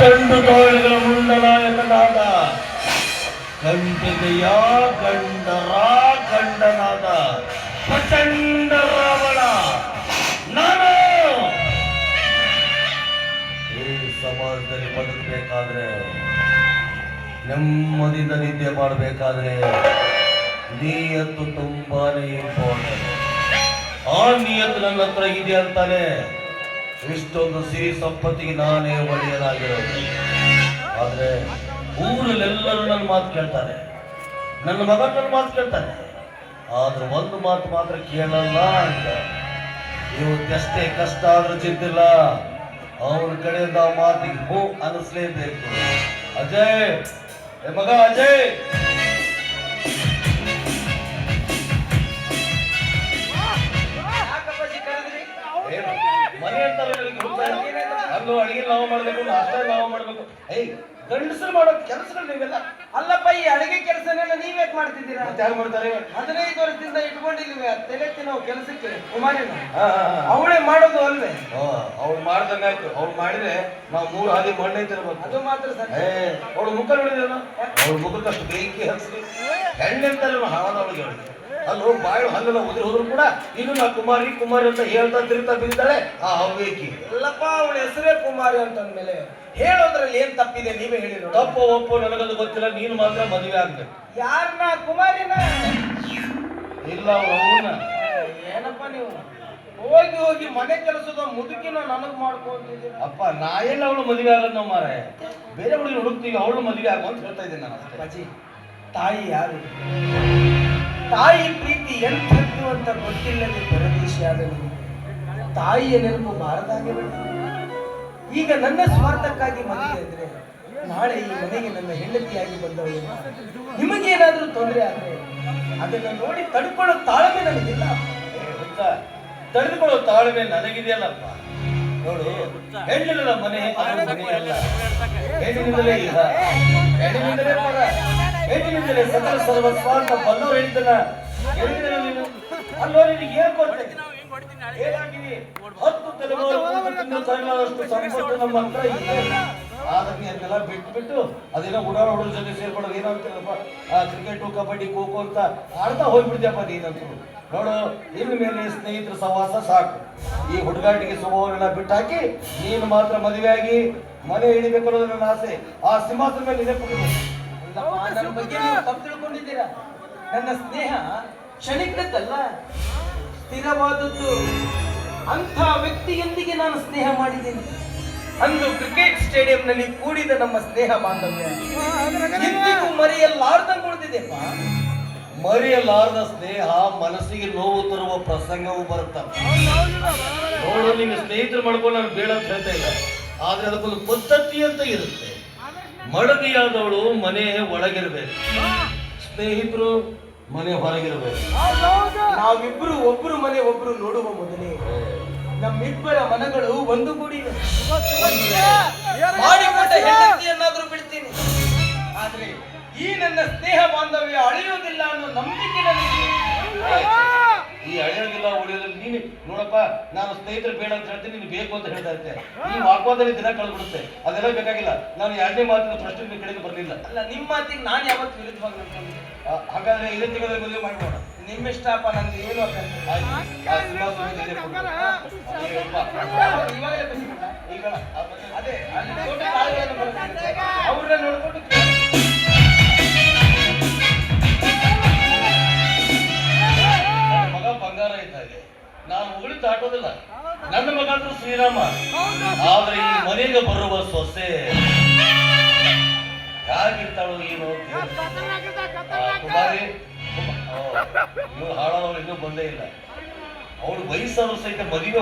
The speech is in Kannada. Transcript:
ಗಂಡು ತೋಳಿದ ಮುಂಡನಾಯಕನಾದ ಗಂಡಿಗೆಯ ಗಂಡರ ಗಂಡನಾದ ಪ್ರಚಂಡ ರಾವಣ. ನಾನು ಈ ಸಮಾಜದಲ್ಲಿ ಬದುಕಬೇಕಾದ್ರೆ ನೆಮ್ಮದಿಯಿಂದ ನಿದ್ದೆ ಮಾಡಬೇಕಾದ್ರೆ ನಿಯತ್ತು ತುಂಬಾನೇ ಇಂಪಾರ್ಟೆಂಟ್ ಆ ನಿಯತ್ತು ನನ್ನ ಹತ್ರ ಇದೆ ಅಂತಾನೆ ಇಷ್ಟೊಂದು ಸಿರಿ ಸಂಪತ್ತಿಗೆ ನಾನೇ ಒಡೆಯಲಾಗಿರೋದು ಆದ್ರೆ ಊರಲ್ಲೆಲ್ಲರೂ ನನ್ನ ಮಾತು ಕೇಳ್ತಾರೆ. ನನ್ನ ಮಗ ನನ್ನ ಮಾತು ಕೇಳ್ತಾನೆ ಆದ್ರೆ ಒಂದು ಮಾತು ಮಾತ್ರ ಕೇಳಲ್ಲ ಅಂತ. ಇವತ್ತೆಷ್ಟೇ ಕಷ್ಟ ಆದ್ರೂ ಚಿಂತಿಲ್ಲ. ಅವ್ರ ಕಡೆಯಿಂದ ಮಾತಿಗೆ ಹೂ ಅನಿಸ್ಲೇಬೇಕು. ಅಜಯ್ ಮಗ ಅಜಯ್! ಅಲ್ಲೂ ಅಡಿಗೆ ನಾವು ಮಾಡ್ಬೇಕು ನಾಷ್ಟ ನಾವು ಮಾಡ್ಬೇಕು. ಐ ಗಂಡಸರು ಮಾಡೋ ಕೆಲಸಗಳು ನೀವೆಲ್ಲ? ಅಲ್ಲಪ್ಪ ಈ ಅಡಿಗೆ ಕೆಲಸನೆಲ್ಲ ನೀವೇ ಮಾಡ್ತಿದ್ದೀರಾ? ಯಾರು ಮಾಡ್ತಾರೆ? ಹದಿನೈದು ವರ್ಷದಿಂದ ಇಟ್ಕೊಂಡಿಲ್ವೇ ತಲೆ ತಿನ್ನೋ ಕೆಲಸಕ್ಕೆ ಕುಮಾರಿನ ಹಾ. ಅವಳೇ ಮಾಡೋದು ಅಲ್ವೇ? ಅವ್ಳು ಮಾಡ್ದಂಗಾಯ್ತು ಅವ್ಳು ಮಾಡಿದ್ರೆ ನಾವು ಮೂರು ಹಾದಿ ಮಣ್ಣೆ ತಿರ್ಬೇಕು ಅದು ಮಾತ್ರ ಸರ್ ಅವಳು ಮುಖ ನೋಡಿದ್ರು ಅವಳ ಮುಖಕ್ಕೆ ಅಷ್ಟು ಬೆಂಕಿ ಹಚ್ಚಿ ಹೆಣ್ಣೆಂತಾರೆ ಹಾಳದವಳಿಗೆ ಅವಳಿಗೆ ಅಲ್ಲೂ ಬಾಯಿ ಹಲ್ಲೆಲ್ಲ ಉದ್ರಿ ಹೋದ್ರು ಕೂಡ ಇನ್ನು ನಾ ಕುಮಾರಿ ಕುಮಾರಿ ಅಂತ ಹೇಳ್ತಾ ತಿರ್ತಾ ಬಿದ್ದಾಳೆ ಆ ಹವ್ಯಕಿ ಎಲ್ಲಪ್ಪ ಅವಳ ಹೆಸರೇ ಕುಮಾರಿ ಅಂತಂದ್ಮೇಲೆ ಹೇಳೋದ್ರಲ್ಲಿ ಏನ್ ತಪ್ಪಿದೆ ನೀವೇ ಹೇಳಿ ತಪ್ಪು ಒಪ್ಪು ನನಗದು ಗೊತ್ತಿಲ್ಲ ನೀನು ಮಾತ್ರ ಮದುವೆ ಆಗ್ಬೇಕು. ಯಾರನ್ನ ಕುಮಾರಿನ? ಇಲ್ಲ ಏನಪ್ಪ ನೀವು? ಹೋಗಿ ಹೋಗಿ ಮನೆ ಕೆಲಸದ ಮುದುಕಿನ ನನಗ್ ಮಾಡ್ಕೊಂತಿದ್ದೀನಿ ಅಪ್ಪ ನಾ ಎಲ್ಲ ಅವಳು ಮದುವೆ ಆಗೋದು ನಾವು ಮಾರೆ ಬೇರೆ ಹುಡುಗಿ ಹುಡುಕ್ತೀವಿ ಅವಳು ಮದುವೆ ಆಗು ಅಂತ ಹೇಳ್ತಾ ಇದ್ದೀನಿ ನಾನು ಅಜ್ಜಿ ತಾಯಿ ಯಾರು? ತಾಯಿ ಪ್ರೀತಿ ಎಂಥದ್ದು ಅಂತ ಗೊತ್ತಿಲ್ಲದೆ ಪರದೇಶಿಯಾದ ನೀವು ತಾಯಿಯ ನೆನಪು ಬಾರದಾಗೆ. ಈಗ ನನ್ನ ಸ್ವಾರ್ಥಕ್ಕಾಗಿ ಮದುವೆ ಅಂದ್ರೆ ನಾಳೆ ಈ ಮನೆಗೆ ನನ್ನ ಹೆಂಡತಿಯಾಗಿ ಬಂದವಳು ನಿಮಗೇನಾದ್ರೂ ತೊಂದರೆ ಆದ್ರೆ ಅದನ್ನ ನೋಡಿ ತಡ್ಕೊಳ್ಳೋ ತಾಳ್ಮೆ ನನಗಿಲ್ಲ ತಡೆದುಕೊಳ್ಳೋ ತಾಳ್ಮೆ ನನಗಿದೆಯಲ್ಲಪ್ಪ ನೋಡು ಹೆಣ್ಣಿನ ಮನೆ ಹೆಣ್ಣಿನಿಂದಲೇ ಇಲ್ಲ ಹೆಣ್ಣಿನಿಂದಲೇ ಪರ ಸಕಲ ಸರ್ವಸ್ವ ಅಂತ ನೀನು? ಅಲ್ಲೋ ನಿನಗೆ ಏನ್ ಗೊತ್ತೈತೆ ಏನಾಗಿವಿ ಹತ್ತು ತಲೆಮಾರು ಕೂತು ತಿಂದು ತರಲಾರಷ್ಟು ಸಂಪತ್ತು ನಮ್ಮ ಹತ್ರ ಇದೆ. ಆದ್ರೆ ನೀ ಅದನ್ನೆಲ್ಲ ಬಿಟ್ಟು ಬಿಟ್ಟು ಅದೇನೋ ಜೊತೆ ಸೇರ್ಕೊಳ್ಳೋದು ಆ ಕ್ರಿಕೆಟು ಕಬಡ್ಡಿ ಖೋ ಖೋ ಅಂತ ಆಡ್ತಾ ಹೋಗ್ಬಿಡ್ತೀಯಪ್ಪ ನೀನಂತೂ. ನೋಡು ನಿನ್ನ ಮೇಲೆ ಸ್ನೇಹಿತರ ಸಹವಾಸ ಸಾಕು. ಈ ಹುಡುಗಾಟಿಗೆ ಸ್ವಭಾವನೆಲ್ಲ ಬಿಟ್ಟಾಕಿ ನೀನು ಮಾತ್ರ ಮದುವೆಯಾಗಿ ಮನೆ ಹಿಡಿಬೇಕು ಅನ್ನೋದು ನನ್ನ ಆಸೆ. ಆ ಸಿಂಹಾಸನ ಮೇಲೆ ಇದೆ ಅಲ್ಲಪ್ಪ, ನನ್ನ ಬಗ್ಗೆ ನೀವು ತಪ್ಪು ತಿಳ್ಕೊಂಡಿದ್ದೀರಾ? ನನ್ನ ಸ್ನೇಹ ಕ್ಷಣಿಕದ್ದಲ್ಲ ಸ್ಥಿರವಾದದ್ದು ಅಂಥ ವ್ಯಕ್ತಿಯೊಂದಿಗೆ ನಾನು ಸ್ನೇಹ ಮಾಡಿದ್ದೀನಿ. ಅಂದು ಕ್ರಿಕೆಟ್ ಸ್ಟೇಡಿಯಂನಲ್ಲಿ ಕೂಡಿದ ನಮ್ಮ ಸ್ನೇಹ ಬಾಂಧವ್ಯ. ಎಂದಿಗೂ ಮರೆಯಲಾರ್ದಂಗೆ ಉಳಿದಿದೆಪ್ಪ ಮರೆಯಲಾರದ ಸ್ನೇಹ ಮನಸ್ಸಿಗೆ ನೋವು ತರುವ ಪ್ರಸಂಗವು ಬರುತ್ತ? ನೋಡೋ ನಿನ್ನ ಸ್ನೇಹಿತರು ಮಾಡ್ಕೊಂಡು ನಾನು ಬೇಡ ಅಂತ ಹೇಳ್ತಾ ಇಲ್ಲ. ಆದ್ರೆ ಅದಕ್ಕೊಂದು ಪದ್ಧತಿ ಅಂತ ಇರುತ್ತೆ. ಮಡದಿಯಾದವಳು ಮನೆ ಒಳಗಿರ್ಬೇಕು. ಸ್ನೇಹಿತರು ಮನೆ ಹೊರಗಿರ್ಬೇಕು. ನಾವಿಬ್ರು ಒಬ್ರು ಮನೆ ಒಬ್ರು ನೋಡುವ ಮೊದಲೇ ನಮ್ಮಿಬ್ಬರ ಮನಗಳು ಒಂದು ಕೂಡಿ ಮಾಡಿಕೊಂಡ ಬಿಡ್ತೀನಿ. ಆದ್ರೆ ಈ ನನ್ನ ಸ್ನೇಹ ಬಾಂಧವ್ಯ ಅಳೆಯೋದಿಲ್ಲ ಅನ್ನೋ ನಂಬಿಕೆ ನನಗೆ ಈ ಹಳೆಯೋದಿಲ್ಲ ಉಳಿಯೋದಿಲ್ಲ ನೀನು ನೋಡಪ್ಪ ನಾನು ಸ್ನೇಹಿತರು ಬೇಡ ಅಂತ ಹೇಳ್ತೀನಿ ನಿಮ್ಗೆ ಬೇಕು ಅಂತ ಹೇಳ್ತಾ ಇರ್ತೆ ನೀವು ವಾಕ್ವಾದಲ್ಲಿ ದಿನ ಕಳ್ಬಿಡುತ್ತೆ ಅದೆಲ್ಲ ಬೇಕಾಗಿಲ್ಲ. ನಾನು ಎರಡನೇ ಮಾತಿನ ಪ್ರಶ್ನೆ ನಿಮ್ಮ ಕಡೆಗೆ ಬರಲಿಲ್ಲ. ಅಲ್ಲ ನಿಮ್ಮ ಮಾತಿಗೆ ನಾನು ಯಾವತ್ತು ವಿರುದ್ಧವಾಗಿ ನಡ್ಕೊಂಡಿದ್ದೆ ಹಾಗಾದ್ರೆ ಇದೇ ತಿಂಗಳಲ್ಲಿ ಮದುವೆ ಮಾಡ್ಬೋಣ ನಿಮ್ಮಿಷ್ಟಪ್ಪ ನನಗೆ ಏನು ಅಭ್ಯಂತರ ನಾನು ಉಗುಳಿ ನನ್ನ ಮಗ ಅಂದ್ರೆ ಶ್ರೀರಾಮ, ಆದ್ರೆ ಈ ಮನೆಗೆ ಬರುವ ಸೊಸೆ ಹೇಗಿರ್ತಾಳೋ ಏನು ಕುಮಾರಿ ಇವಳು ಇನ್ನೂ ಬಂದೇ ಇಲ್ಲ. ಅವಳು ವಯಸ್ಸಾದ್ರು ಸಹಿತ ಮದುವೆ